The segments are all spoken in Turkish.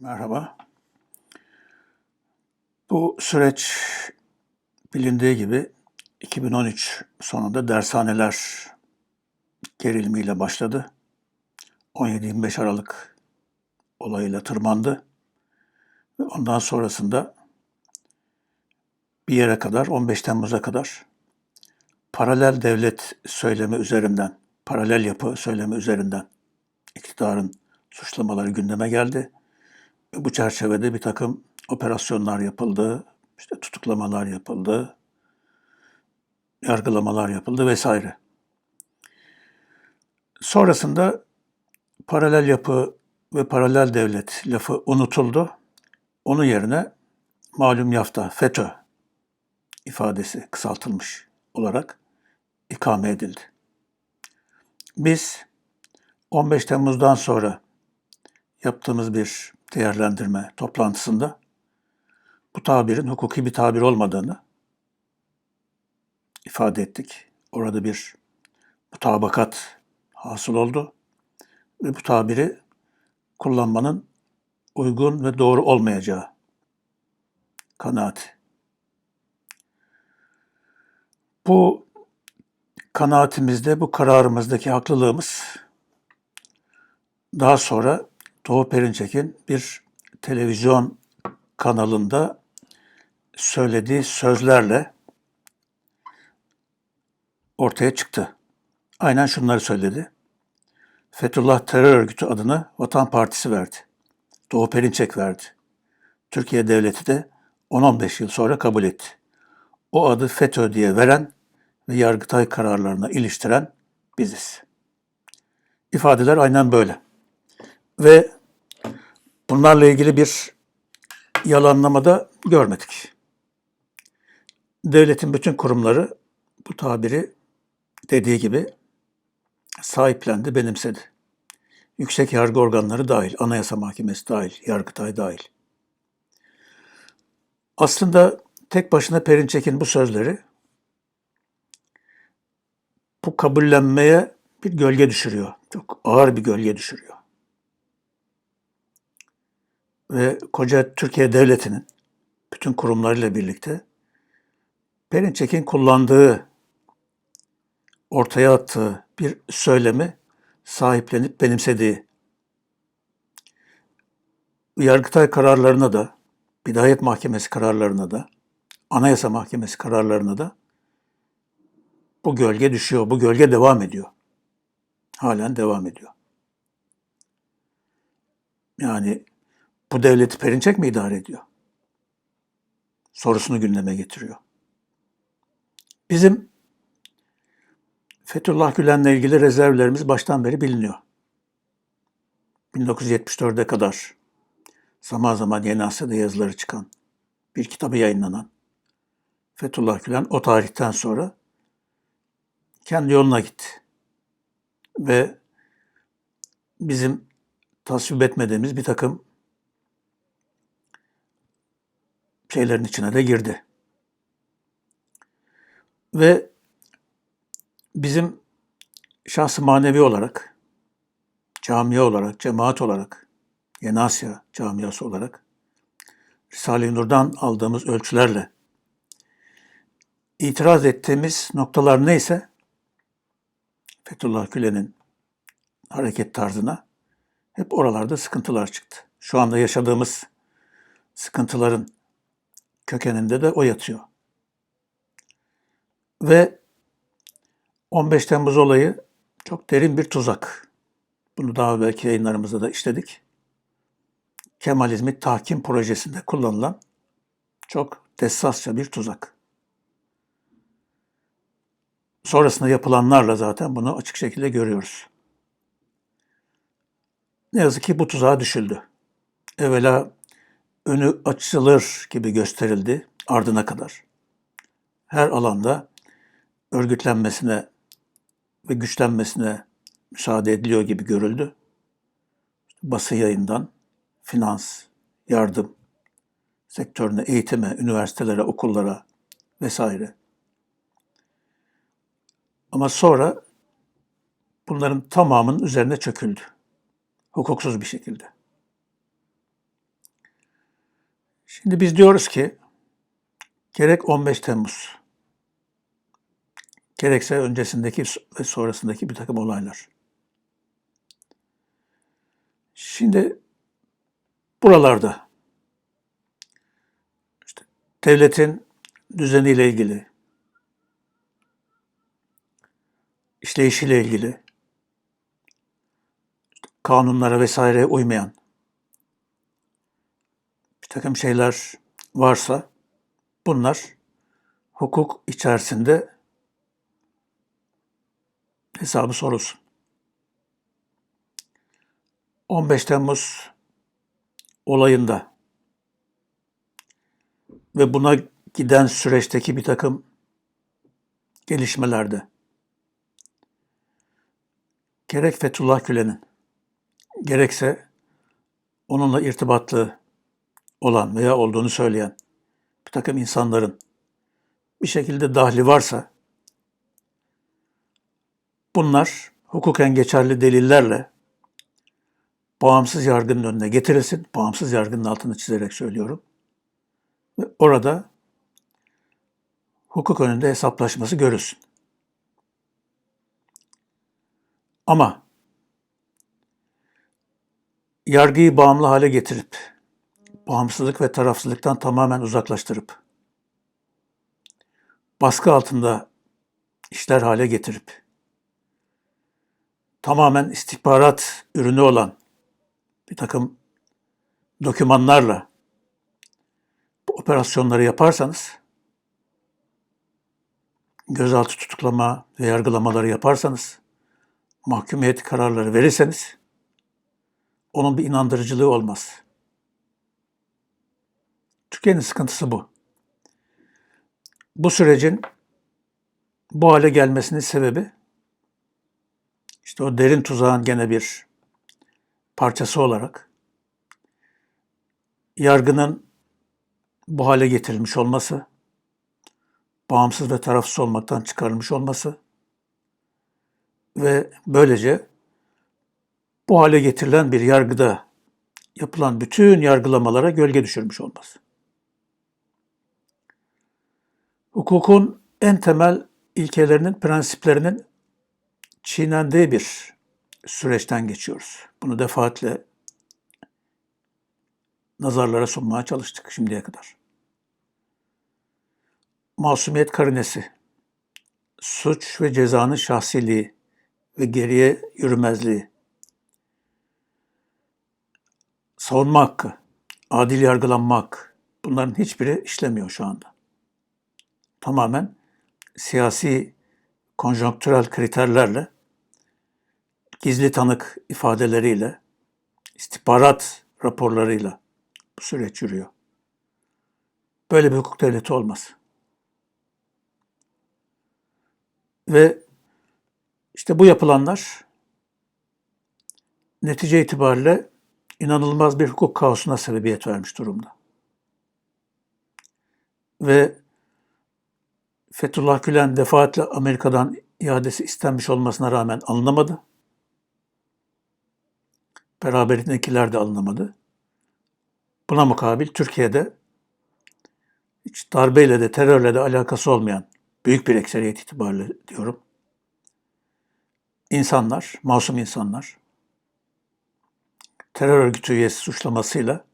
Merhaba. Bu süreç bilindiği gibi 2013 sonunda dershaneler gerilimiyle başladı. 17-25 Aralık olayıyla tırmandı. Ve ondan sonrasında bir yere kadar, 15 Temmuz'a kadar paralel devlet söylemi üzerinden, paralel yapı söylemi üzerinden iktidarın suçlamaları gündeme geldi. Bu çerçevede bir takım operasyonlar yapıldı, işte tutuklamalar yapıldı, yargılamalar yapıldı vesaire. Sonrasında paralel yapı ve paralel devlet lafı unutuldu. Onun yerine malum yafta, FETÖ ifadesi kısaltılmış olarak ikame edildi. Biz 15 Temmuz'dan sonra yaptığımız bir değerlendirme toplantısında bu tabirin hukuki bir tabir olmadığını ifade ettik. Orada bir mutabakat hasıl oldu ve bu tabiri kullanmanın uygun ve doğru olmayacağı kanaati. Bu kanaatimizde, bu kararımızdaki haklılığımız daha sonra Doğu Perinçek'in bir televizyon kanalında söylediği sözlerle ortaya çıktı. Aynen şunları söyledi. Fethullah Terör Örgütü adını Vatan Partisi verdi. Doğu Perinçek verdi. Türkiye Devleti de 10-15 yıl sonra kabul etti. O adı FETÖ diye veren ve Yargıtay kararlarına iliştiren biziz. İfadeler aynen böyle. Ve bunlarla ilgili bir yalanlamada görmedik. Devletin bütün kurumları bu tabiri dediği gibi sahiplendi, benimsedi. Yüksek yargı organları dahil, Anayasa Mahkemesi dahil, Yargıtay dahil. Aslında tek başına Perinçek'in bu sözleri bu kabullenmeye bir gölge düşürüyor. Çok ağır bir gölge düşürüyor. Ve koca Türkiye Devleti'nin bütün kurumlarıyla birlikte Perinçek'in kullandığı, ortaya attığı bir söylemi sahiplenip benimsediği, Yargıtay kararlarına da, Bidayet Mahkemesi kararlarına da, Anayasa Mahkemesi kararlarına da bu gölge düşüyor, bu gölge devam ediyor. Halen devam ediyor. Yani bu devleti Perinçek mi idare ediyor? Sorusunu gündeme getiriyor. Bizim Fethullah Gülen'le ilgili rezervlerimiz baştan beri biliniyor. 1974'e kadar zaman zaman Yeni Asya'da yazıları çıkan bir kitabı yayınlanan Fethullah Gülen o tarihten sonra kendi yoluna gitti. Ve bizim tasvip etmediğimiz bir takım şeylerin içine de girdi. Ve bizim şahsı manevi olarak, camiye olarak, cemaat olarak, Yeni Asya camiası olarak Risale-i Nur'dan aldığımız ölçülerle itiraz ettiğimiz noktalar neyse Fethullah Gülen'in hareket tarzına hep oralarda sıkıntılar çıktı. Şu anda yaşadığımız sıkıntıların kökeninde de o yatıyor. Ve 15 Temmuz olayı çok derin bir tuzak. Bunu daha belki yayınlarımızda da işledik. Kemalizmi tahkim projesinde kullanılan çok dessasça bir tuzak. Sonrasında yapılanlarla zaten bunu açık şekilde görüyoruz. Ne yazık ki bu tuzağa düşüldü. Evvela önü açılır gibi gösterildi ardına kadar. Her alanda örgütlenmesine ve güçlenmesine müsaade ediliyor gibi görüldü. Basın yayından finans, yardım sektörüne, eğitime, üniversitelere, okullara vesaire. Ama sonra bunların tamamının üzerine çöküldü. Hukuksuz bir şekilde. Şimdi biz diyoruz ki gerek 15 Temmuz gerekse öncesindeki ve sonrasındaki bir takım olaylar. Şimdi buralarda işte devletin düzeniyle ilgili, işleyişiyle ilgili, kanunlara vesaireye uymayan bir takım şeyler varsa bunlar hukuk içerisinde hesabı sorulsun. 15 Temmuz olayında ve buna giden süreçteki bir takım gelişmelerde gerek Fethullah Gülen'in gerekse onunla irtibatlı olan veya olduğunu söyleyen bir takım insanların bir şekilde dahli varsa bunlar hukuken geçerli delillerle bağımsız yargının önüne getirilsin. Bağımsız yargının altını çizerek söylüyorum. Ve orada hukuk önünde hesaplaşması görülsün. Ama yargıyı bağımlı hale getirip, bağımsızlık ve tarafsızlıktan tamamen uzaklaştırıp, baskı altında işler hale getirip, tamamen istihbarat ürünü olan bir takım dokümanlarla bu operasyonları yaparsanız, gözaltı tutuklama ve yargılamaları yaparsanız, mahkumiyet kararları verirseniz, onun bir inandırıcılığı olmaz. Türkiye'nin sıkıntısı bu. Bu sürecin bu hale gelmesinin sebebi işte o derin tuzağın gene bir parçası olarak yargının bu hale getirilmiş olması, bağımsız ve tarafsız olmaktan çıkarılmış olması ve böylece bu hale getirilen bir yargıda yapılan bütün yargılamalara gölge düşürmüş olması. Hukukun en temel ilkelerinin, prensiplerinin çiğnendiği bir süreçten geçiyoruz. Bunu defaatle nazarlara sunmaya çalıştık şimdiye kadar. Masumiyet karinesi, suç ve cezanın şahsiliği ve geriye yürümezliği, savunma hakkı, adil yargılanma hakkı bunların hiçbiri işlemiyor şu anda. Tamamen siyasi konjonktürel kriterlerle gizli tanık ifadeleriyle, istihbarat raporlarıyla bu süreç yürüyor. Böyle bir hukuk devleti olmaz. Ve işte bu yapılanlar netice itibariyle inanılmaz bir hukuk kaosuna sebebiyet vermiş durumda. Ve Fethullah Gülen defaatle Amerika'dan iadesi istenmiş olmasına rağmen alınamadı. Beraberindekiler de alınamadı. Buna mukabil Türkiye'de hiç darbeyle de terörle de alakası olmayan büyük bir ekseriyet itibariyle diyorum. İnsanlar, masum insanlar terör örgütü üyesi suçlamasıyla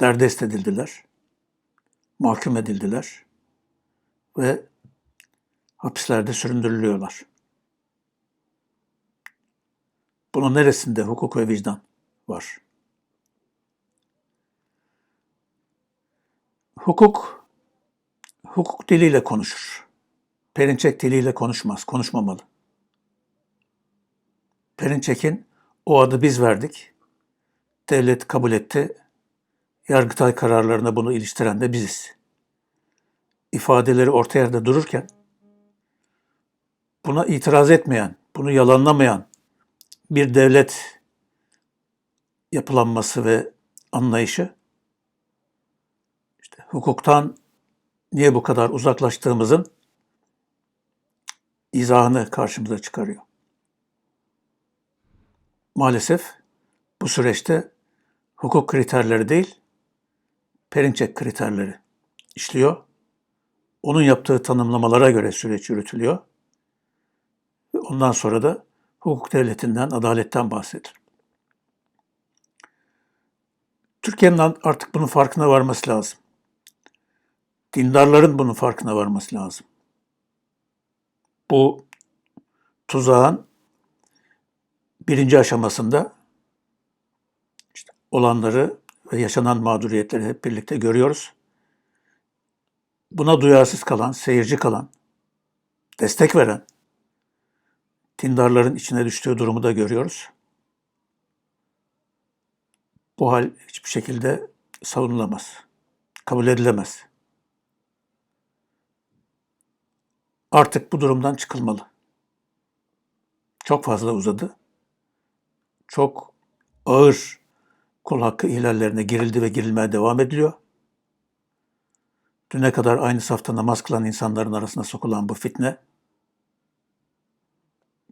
derdest edildiler, mahkum edildiler ve hapislerde süründürülüyorlar. Bunun neresinde hukuk ve vicdan var? Hukuk, hukuk diliyle konuşur. Perinçek diliyle konuşmaz, konuşmamalı. Perinçek'in o adı biz verdik, devlet kabul etti, Yargıtay kararlarına bunu iliştiren de biziz. İfadeleri orta yerde dururken, buna itiraz etmeyen, bunu yalanlamayan, bir devlet yapılanması ve anlayışı işte hukuktan niye bu kadar uzaklaştığımızın izahını karşımıza çıkarıyor. Maalesef bu süreçte hukuk kriterleri değil, Perinçek kriterleri işliyor. Onun yaptığı tanımlamalara göre süreç yürütülüyor. Ondan sonra da hukuk devletinden, adaletten bahsedilir. Türkiye'nin artık bunun farkına varması lazım. Dindarların bunun farkına varması lazım. Bu tuzağın birinci aşamasında işte olanları ve yaşanan mağduriyetleri hep birlikte görüyoruz. Buna duyarsız kalan, seyirci kalan, destek veren dindarların içine düştüğü durumu da görüyoruz. Bu hal hiçbir şekilde savunulamaz, kabul edilemez. Artık bu durumdan çıkılmalı. Çok fazla uzadı. Çok ağır kul hakkı ihlallerine girildi ve girilmeye devam ediliyor. Düne kadar aynı safta namaz kılan insanların arasına sokulan bu fitne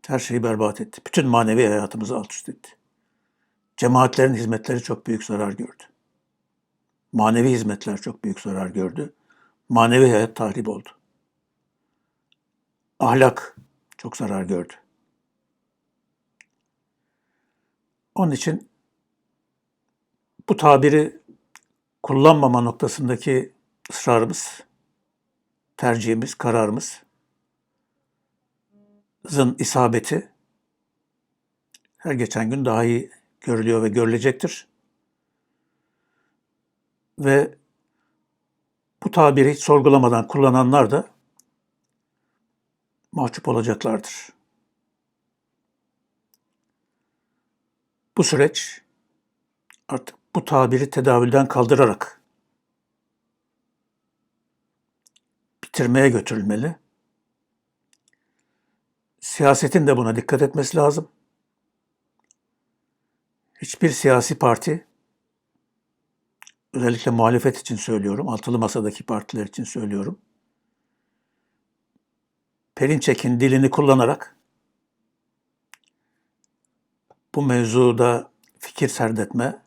her şeyi berbat etti. Bütün manevi hayatımızı alt üst etti. Cemaatlerin hizmetleri çok büyük zarar gördü. Manevi hizmetler çok büyük zarar gördü. Manevi hayat tahrip oldu. Ahlak çok zarar gördü. Onun için bu tabiri kullanmama noktasındaki ısrarımız, tercihimiz, kararımız zın isabeti her geçen gün daha iyi görülüyor ve görülecektir. Ve bu tabiri hiç sorgulamadan kullananlar da mahcup olacaklardır. Bu süreç artık bu tabiri tedavülden kaldırarak bitirmeye götürülmeli. Siyasetin de buna dikkat etmesi lazım. Hiçbir siyasi parti, özellikle muhalefet için söylüyorum, altılı masadaki partiler için söylüyorum, Perinçek'in dilini kullanarak bu mevzuda fikir serdetme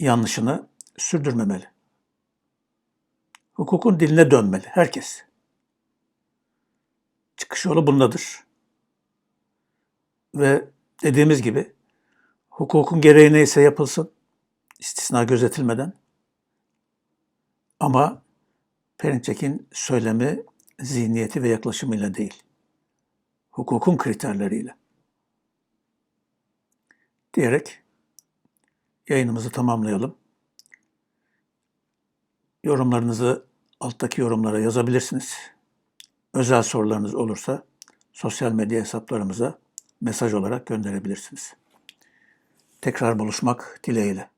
yanlışını sürdürmemeli. Hukukun diline dönmeli herkes. Çıkış yolu bundadır. Ve dediğimiz gibi hukukun gereği neyse yapılsın, istisna gözetilmeden. Ama Perinçek'in söylemi, zihniyeti ve yaklaşımıyla değil, hukukun kriterleriyle. Diyerek yayınımızı tamamlayalım. Yorumlarınızı alttaki yorumlara yazabilirsiniz. Özel sorularınız olursa sosyal medya hesaplarımıza mesaj olarak gönderebilirsiniz. Tekrar buluşmak dileğiyle.